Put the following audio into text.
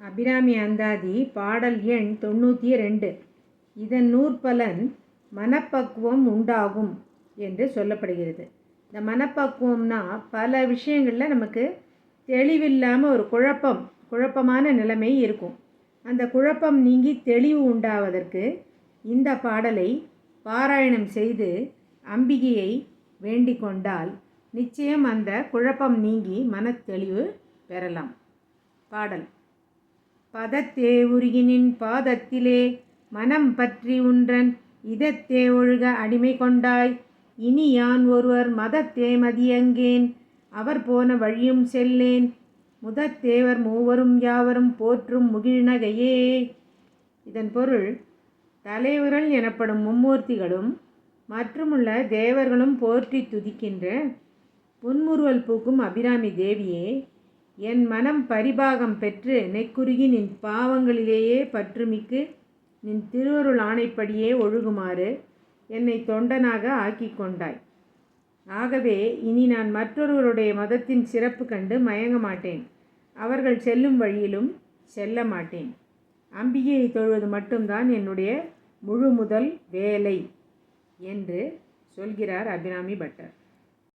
அபிராமி அந்தாதி பாடல் எண் தொண்ணூற்றி ரெண்டு இதன் நூற்பலன் மனப்பக்குவம் உண்டாகும் என்று சொல்லப்படுகிறது. இந்த மனப்பக்குவம்னா பல விஷயங்களில் நமக்கு தெளிவில்லாமல் ஒரு குழப்பம் குழப்பமான நிலைமை இருக்கும். அந்த குழப்பம் நீங்கி தெளிவு உண்டாவதற்கு இந்த பாடலை பாராயணம் செய்து அம்பிகையை வேண்டிக் கொண்டால் நிச்சயம் அந்த குழப்பம் நீங்கி மனத்தெளிவு பெறலாம். பாடல். பதத்தே உருகினின் பாதத்திலே மனம் பற்றி உன்றன் இதத்தே ஒழுக அடிமை கொண்டாய். இனி யான் ஒருவர் மதத்தே மதியங்கேன் அவர் போன வழியும் செல்லேன். முதத்தேவர் மூவரும் யாவரும் போற்றும் முகிழ்நகையே. இதன் பொருள் தலைவர்கள் எனப்படும் மும்மூர்த்திகளும் மற்றுமுள்ள தேவர்களும் போற்றி துதிக்கின்ற புன்முறுவல் பூக்கும் அபிராமி தேவியே என் மனம் பரிபாகம் பெற்று நெக்குருகி நின் பாவங்களிலேயே பற்றுமிக்கு நின் திருவருள் ஆணைப்படியே ஒழுகுமாறு என்னை தொண்டனாக ஆக்கிக் கொண்டாய். ஆகவே இனி நான் மற்றொருவருடைய மதத்தின் சிறப்பு கண்டு மயங்க மாட்டேன். அவர்கள் செல்லும் வழியிலும் செல்ல மாட்டேன். அம்பிகையை தொழுவது மட்டும்தான் என்னுடைய முழு முதல் வேலை என்று சொல்கிறார் அபிராமி பட்டர்.